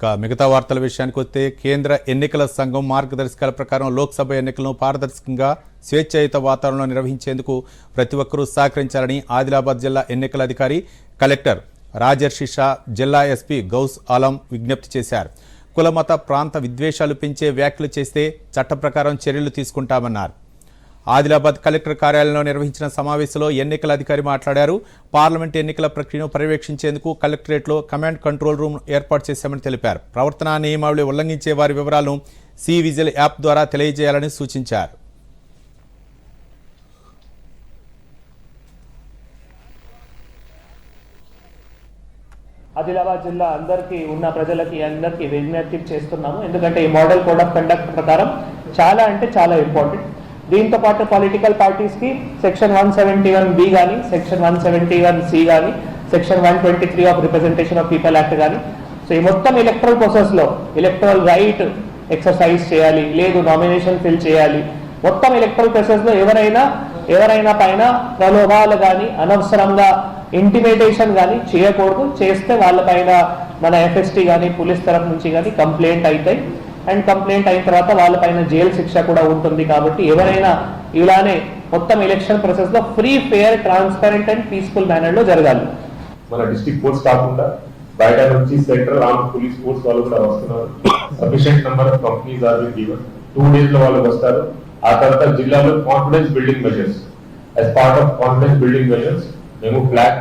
ఇక మిగతా వార్తల విషయానికి వస్తే కేంద్ర ఎన్నికల సంఘం మార్గదర్శకాల ప్రకారం లోక్సభ ఎన్నికలను పారదర్శకంగా స్వేచ్ఛాయుత వాతావరణంలో నిర్వహించేందుకు ప్రతి ఒక్కరూ సహకరించాలని ఆదిలాబాద్ జిల్లా ఎన్నికల అధికారి కలెక్టర్ రాజర్షి షా జిల్లా ఎస్పీ గౌస్ ఆలం విజ్ఞప్తి చేశారు. కులమత ప్రాంత విద్వేషాలు పెంచే వ్యాఖ్యలు చేస్తే చట్ట ప్రకారం చర్యలు తీసుకుంటామన్నారు. ఆదిలాబాద్ కలెక్టర్ కార్యాలయంలో నిర్వహించిన సమావేశంలో ఎన్నికల అధికారి మాట్లాడారు. పార్లమెంట్ ఎన్నికల ప్రక్రియను పర్యవేక్షించేందుకు కలెక్టరేట్లో కమాండ్ కంట్రోల్ రూమ్ ఏర్పాటు చేశామని తెలిపారు. ప్రవర్తనా నియమావళి ఉల్లంఘించే వారి వివరాలను సి విజిల్ యాప్ ద్వారా తెలియజేయాలని సూచించారు. ఆదిలాబాద్ జిల్లా అందరికీ ఉన్న ప్రజలకి అందరికీ విజ్ఞప్తి చేస్తున్నాము. ఎందుకంటే ఈ మోడల్ కోడ్ ఆఫ్ కండక్ట్ ప్రకారం చాలా అంటే చాలా ఇంపార్టెంట్. దీంతో పాటు పొలిటికల్ పార్టీస్కి section one seventy one B కానీ section one seventy one C కానీ section one twenty three of representation of people act కానీ సో ఈ మొత్తం ఎలక్ట్రల్ ప్రాసెస్లో ఎలక్ట్రల్ రైట్ ఎక్సర్సైజ్ చేయాలి లేదు నామినేషన్ ఫిల్ చేయాలి. మొత్తం ఎలక్ట్రల్ ప్రాసెస్లో ఎవరైనా ఎవరైనా పైన ప్రలోభాలు కానీ అనవసరంగా ఇంటిమేటేషన్ కానీ చేయకూడదు. చేస్తే వాళ్ళపైన మన ఎఫ్ఎస్టీ కానీ పోలీస్ తరఫు నుంచి కానీ కంప్లైంట్ అవుతాయి అండ్ కంప్లైంట్ అయిన తర్వాత వాళ్ళపైన జైలు శిక్ష కూడా ఉంటుంది కాబట్టి ఎవరైనా ఇలానే మొత్తం ఎలక్షన్ ప్రాసెస్లో free fair transparent and peaceful మేనర్లో జరగాలి. మన డిస్ట్రిక్ట్ ఫోర్స్ కాకుండా బయట నుంచి సెంట్రల్ ఆర్మ్ పోలీస్ ఫోర్స్ వాళ్ళు కూడా వస్తున్నారు. Sufficient number of companies are given two డేస్లో వాళ్ళు వస్తారు. ఆ తర్వాత జిల్లాలో confidence building measures as part of confidence building measures మేము ఫ్లాగ్